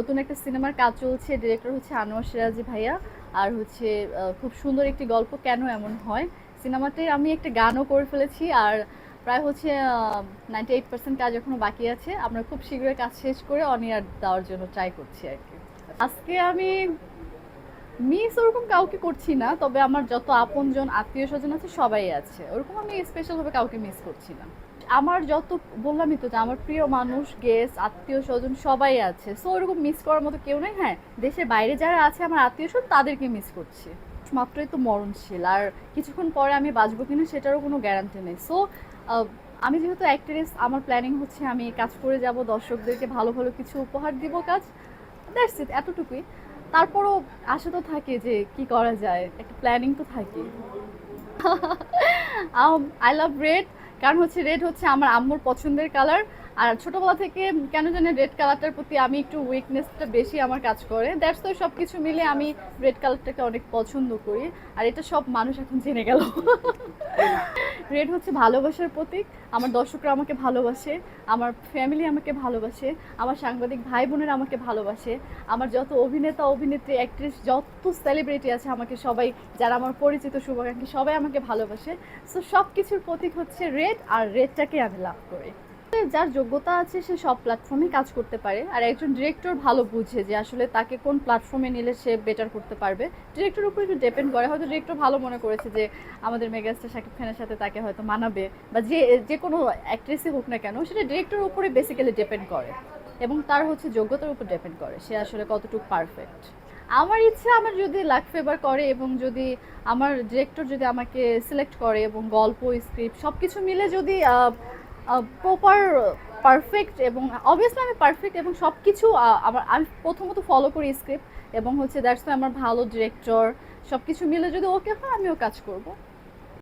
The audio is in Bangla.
নতুন একটা সিনেমার কাজ চলছে ডিরেক্টর হচ্ছে আনোয়ার সিরাজি ভাইয়া। আর হচ্ছে খুব সুন্দর একটি গল্প কেন এমন হয়? সিনেমাতে আমি একটা গানও করে ফেলেছি আর প্রায় হচ্ছে নাইনটি এইট পার্সেন্ট কাজ এখনও বাকি আছে। আমরা খুব শীঘ্রই কাজ শেষ করে অনিয়ার দেওয়ার জন্য ট্রাই করছি আর কি। আজকে আমি মিস ওরকম কাউকে করছি না, তবে আমার যত আপনজন আত্মীয় স্বজন আছে, সবাই আছে। ওরকম আমি স্পেশালভাবে কাউকে মিস করছি না। আমার যত বললামই তো যে আমার প্রিয় মানুষ গেস্ট আত্মীয় স্বজন সবাই আছে। সো ওরকম মিস করার মতো কেউ নেই। হ্যাঁ দেশের বাইরে যারা আছে, আমার আত্মীয় স্বজন, তাদেরকে মিস করছি। মাত্রই তো মরণশীল। আর কিছুক্ষণ পরে আমি বাঁচবো কিনা সেটারও কোনো গ্যারান্টি নেই। সো আমি যেহেতু অ্যাক্ট্রেস আমার প্ল্যানিং হচ্ছে আমি কাজ করে যাব, দর্শকদেরকে ভালো ভালো কিছু উপহার দিব কাজ। দ্যাটস ইট এতটুকুই। তারপরও আশা তো থাকে যে কি করা যায়, একটা প্ল্যানিং তো থাকে আই লাভ রেড কারণ হচ্ছে রেড হচ্ছে আমার আম্মুর পছন্দের কালার আর ছোটবেলা থেকে কেন জানি রেড কালারটার প্রতি আমি একটু উইকনেসটা বেশি আমার কাজ করে। দ্যাটস তো সব কিছু মিলে আমি রেড কালারটাকে অনেক পছন্দ করি আর এটা সব মানুষ এখন জেনে গেল। রেড হচ্ছে ভালোবাসার প্রতীক। আমার দর্শকরা আমাকে ভালোবাসে, আমার ফ্যামিলি আমাকে ভালোবাসে, আমার সাংবাদিক ভাই বোনেরা আমাকে ভালোবাসে, আমার যত অভিনেতা, অভিনেত্রী অ্যাক্ট্রেস যত সেলিব্রিটি আছে আমাকে সবাই, যারা আমার পরিচিত, শুভাকাঙ্ক্ষী, সবাই আমাকে ভালোবাসে। সো সব কিছুর প্রতীক হচ্ছে রেড আর রেডটাকে আমি লাভ করি। যার যোগ্যতা আছে সে সব প্ল্যাটফর্মে কাজ করতে পারে। আর একজন ডিরেক্টর ভালো বুঝে যে আসলে তাকে কোন প্ল্যাটফর্মে নিলে সে বেটার করতে পারবে। ডিরেক্টর উপর একটু ডিপেন্ড করে। হয়তো ডিরেক্টর ভালো মনে করেছে যে আমাদের মেগাস্টার শাকিব খানের সাথে তাকে হয়তো মানাবে বা যে যে কোনো অ্যাক্ট্রেসই হোক না কেন, সেটা ডিরেক্টরের উপরে বেসিক্যালি ডিপেন্ড করে। এবং তার হচ্ছে যোগ্যতার উপর ডিপেন্ড করে। সে আসলে কতটুকু পারফেক্ট আমার ইচ্ছা আমার যদি লাক ফেভার করে এবং যদি আমার ডিরেক্টর যদি আমাকে সিলেক্ট করে এবং গল্প স্ক্রিপ্ট সব কিছু মিলে যদি প্রপার পারফেক্ট এবং অবভিয়াসলি আমি পারফেক্ট এবং সব কিছু আমার, আমি প্রথমত ফলো করি স্ক্রিপ্ট এবং হচ্ছে দ্যাটস আমার ভালো ডিরেক্টর সব কিছু মিলে যদি ওকে হয়, আমিও কাজ করব।